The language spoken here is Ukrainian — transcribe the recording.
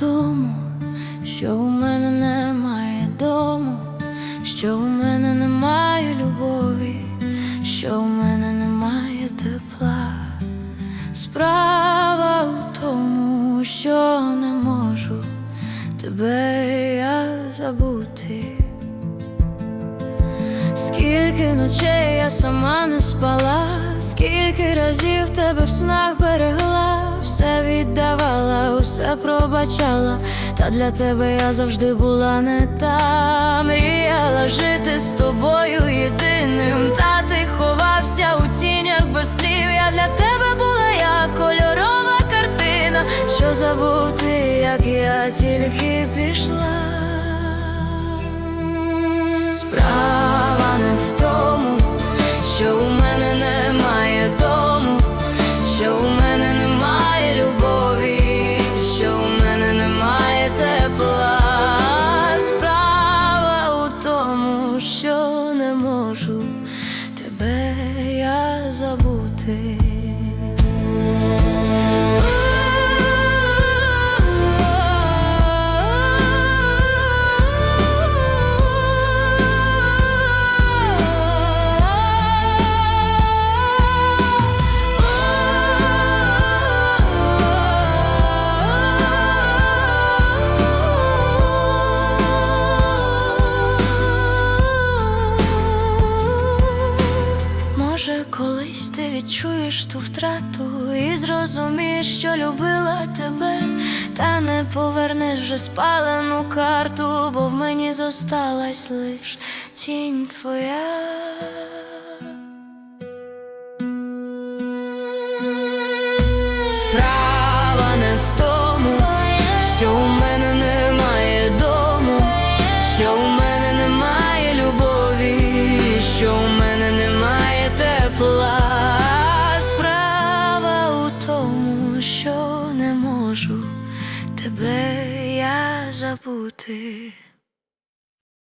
тому, що у мене немає дому, що у мене немає любові, що у мене немає тепла. Справа у тому, що не можу тебе я забути. Скільки ночей я сама не спала, скільки разів тебе в снах берегла все віддавала, усе пробачала, та для тебе я завжди була не та. Мріяла жити з тобою єдиним, та ти ховався у тінях без слів. Я для тебе була як кольорова картина, що забув ти, як я тільки пішла. Справа тебе я забути. Може, колись ти відчуєш ту втрату і зрозумієш, що любила тебе, та не повернеш вже спалену карту, бо в мені зосталась лиш тінь твоя. Справа не в тому, що у мене немає дому, що у мене немає любові, тебе я забути.